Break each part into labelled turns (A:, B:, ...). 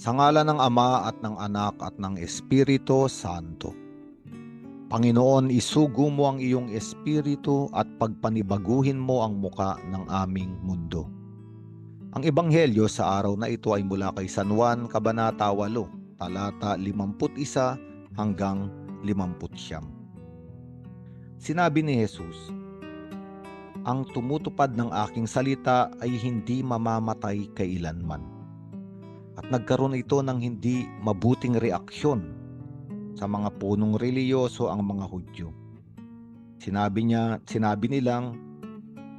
A: Sa ngala ng Ama at ng Anak at ng Espiritu Santo. Panginoon, isugo mo ang iyong espiritu at pagpanibaguhin mo ang muka ng aming mundo. Ang ebanghelyo sa araw na ito ay mula kay San Juan, Kabanata 8, talata 51 hanggang 50. Sinabi ni Jesus, Ang tumutupad ng aking salita ay hindi mamamatay kailanman. At nagkaroon ito ng hindi mabuting reaksyon sa mga punong reliyoso ang mga Hudyo. Sinabi niya, sinabi nilang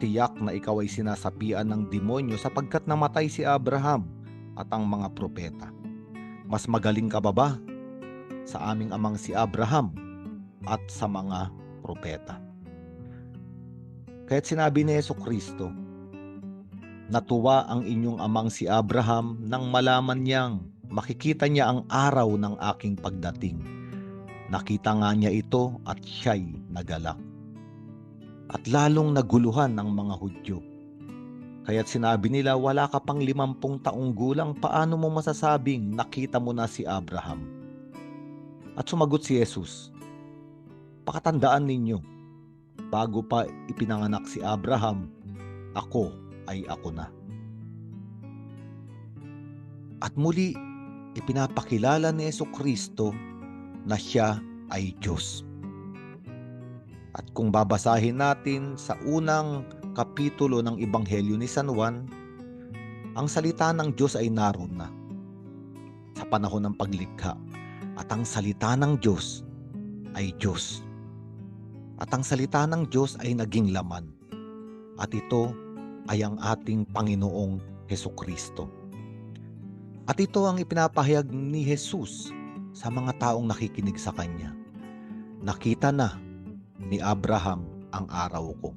A: tiyak na ikaw ay sinasapian ng demonyo sapagkat namatay si Abraham at ang mga propeta. Mas magaling ka ba ba sa aming amang si Abraham at sa mga propeta? Kaya't sinabi ni Yeso Kristo, Natuwa ang inyong amang si Abraham nang malaman niyang makikita niya ang araw ng aking pagdating. Nakita nga niya ito at siya'y nagalak. At lalong naguluhan ng mga Hudyo. Kaya't sinabi nila, wala ka pang limampung taong gulang, paano mo masasabing nakita mo na si Abraham? At sumagot si Jesus, Pakatandaan ninyo, bago pa ipinanganak si Abraham, ako ay ako na. At muli, ipinapakilala ni Yeso Kristo na siya ay Diyos. At kung babasahin natin sa unang kapitulo ng Ebanghelyo ni San Juan, ang salita ng Diyos ay naroon na sa panahon ng paglikha. At ang salita ng Diyos ay Diyos. At ang salita ng Diyos ay naging laman. At ito ay ang ating Panginoong Heso Kristo. At ito ang ipinapahayag ni Jesus sa mga taong nakikinig sa Kanya. Nakita na ni Abraham ang araw ko.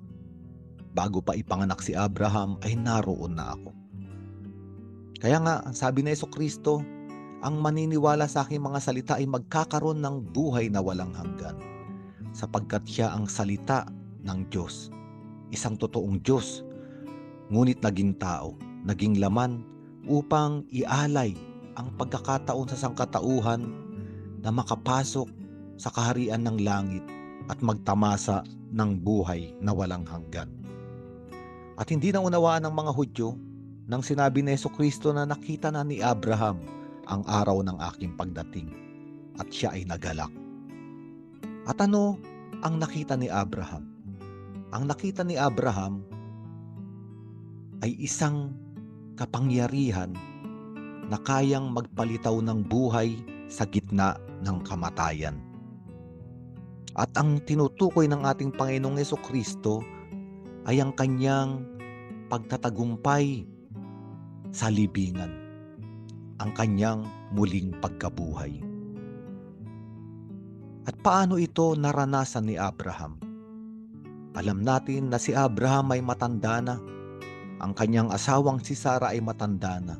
A: Bago pa ipanganak si Abraham ay naroon na ako. Kaya nga, sabi ni Yeso Kristo, ang maniniwala sa aking mga salita ay magkakaroon ng buhay na walang hanggan sapagkat siya ang salita ng Diyos. Isang totoong Diyos, ngunit naging tao, naging laman upang ialay ang pagkakataon sa sangkatauhan na makapasok sa kaharian ng langit at magtamasa ng buhay na walang hanggan. At hindi na unawaan ng mga Hudyo nang sinabi ni Yeso Kristo na nakita na ni Abraham ang araw ng aking pagdating at siya ay nagalak. At ano ang nakita ni Abraham? Ang nakita ni Abraham ay isang kapangyarihan na kayang magpalitaw ng buhay sa gitna ng kamatayan. At ang tinutukoy ng ating Panginoong Yeso Kristo ay ang kanyang pagtatagumpay sa libingan, ang kanyang muling pagkabuhay. At paano ito naranasan ni Abraham? Alam natin na si Abraham ay matanda na, ang kanyang asawang si Sarah ay matanda na,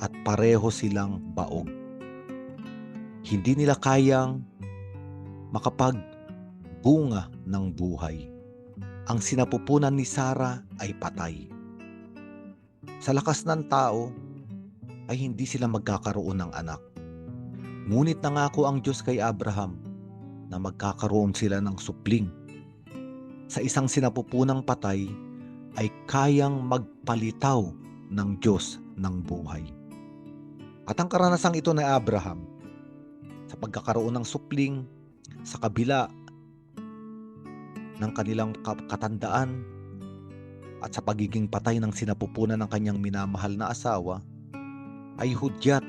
A: at pareho silang baog. Hindi nila kayang makapagbunga ng buhay. Ang sinapupunan ni Sarah ay patay. Sa lakas ng tao, ay hindi sila magkakaroon ng anak. Ngunit nangako ang Diyos kay Abraham na magkakaroon sila ng supling. Sa isang sinapupunang patay ay kayang magpalitaw ng Diyos ng buhay. At ang karanasang ito ni Abraham sa pagkakaroon ng supling sa kabila ng kanilang katandaan at sa pagiging patay ng sinapupunan ng kanyang minamahal na asawa ay hudyat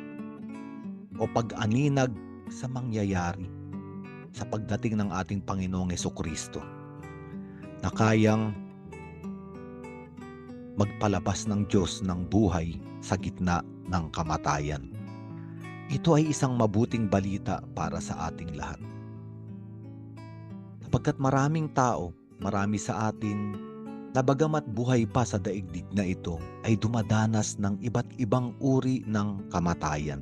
A: o pag-aninag sa mangyayari sa pagdating ng ating Panginoong Yeso Kristo na kayang magpalabas ng Diyos ng buhay sa gitna ng kamatayan. Ito ay isang mabuting balita para sa ating lahat. Sapagkat maraming tao, marami sa atin, na bagamat buhay pa sa daigdig na ito, ay dumadanas ng iba't ibang uri ng kamatayan.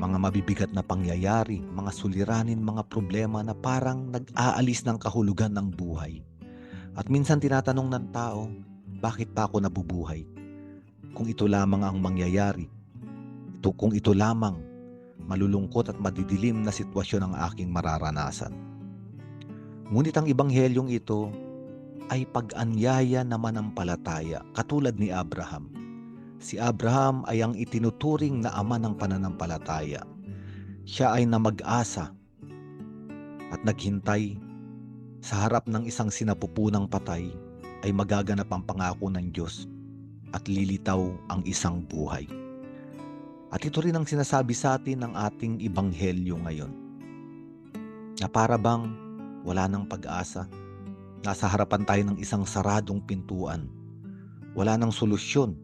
A: Mga mabibigat na pangyayari, mga suliranin, mga problema na parang nag-aalis ng kahulugan ng buhay. At minsan tinatanong ng tao, bakit pa ako nabubuhay? Kung ito lamang ang mangyayari, to kung ito lamang malulungkot at madidilim na sitwasyon ang aking mararanasan. Ngunit ang ibanghelyong ito ay pag-anyaya naman ng palataya katulad ni Abraham. Si Abraham ay ang itinuturing na ama ng pananampalataya. Siya ay namag-asa at naghintay sa harap ng isang sinapupunang patay ay magaganap ang pangako ng Diyos at lilitaw ang isang buhay. At ito rin ang sinasabi sa atin ng ating ibanghelyo ngayon. Na para bang wala ng pag-asa. Nasa harapan tayo ng isang saradong pintuan. Wala ng solusyon.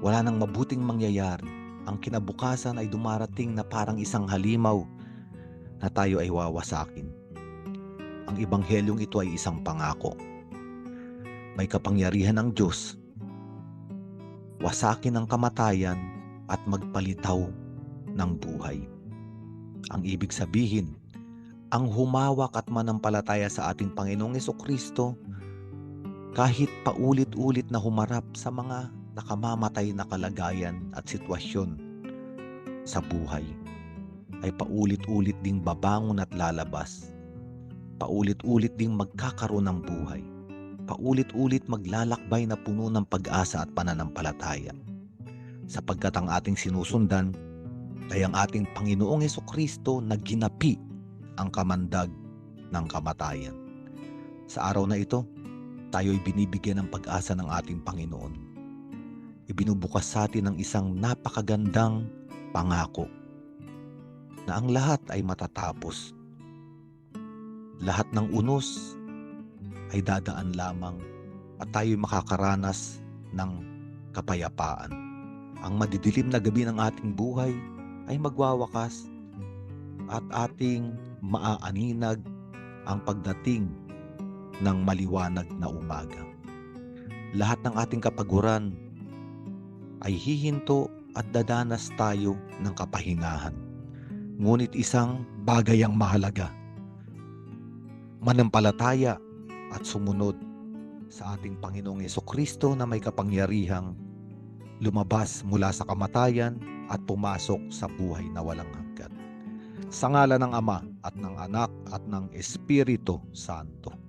A: Wala ng mabuting mangyayari. Ang kinabukasan ay dumarating na parang isang halimaw na tayo ay wawasakin. Ang ibanghelyong ito ay isang pangako. May kapangyarihan ng Diyos. Wasakin ang kamatayan at magpalitaw ng buhay. Ang ibig sabihin, ang humawak at manampalataya sa ating Panginoong Kristo kahit paulit-ulit na humarap sa mga nakamamatay na kalagayan at sitwasyon sa buhay ay paulit-ulit ding babangon at lalabas. Paulit-ulit ding magkakaroon ng buhay. Paulit-ulit maglalakbay na puno ng pag-asa at pananampalataya. Sapagkat ang ating sinusundan ay ang ating Panginoong Heso Kristo na ginapi ang kamandag ng kamatayan. Sa araw na ito, tayo'y binibigyan ng pag-asa ng ating Panginoon. Ibinubukas sa atin ng isang napakagandang pangako na ang lahat ay matatapos. Lahat ng unos ay dadaan lamang at tayo'y makakaranas ng kapayapaan. Ang madidilim na gabi ng ating buhay ay magwawakas at ating maaaninag ang pagdating ng maliwanag na umaga. Lahat ng ating kapaguran ay hihinto at dadanas tayo ng kapahingahan. Ngunit isang bagay ang mahalaga. Manampalataya at sumunod sa ating Panginoong Yeso Kristo na may kapangyarihang lumabas mula sa kamatayan at pumasok sa buhay na walang hanggan. Sa ngala ng Ama at ng Anak at ng Espiritu Santo.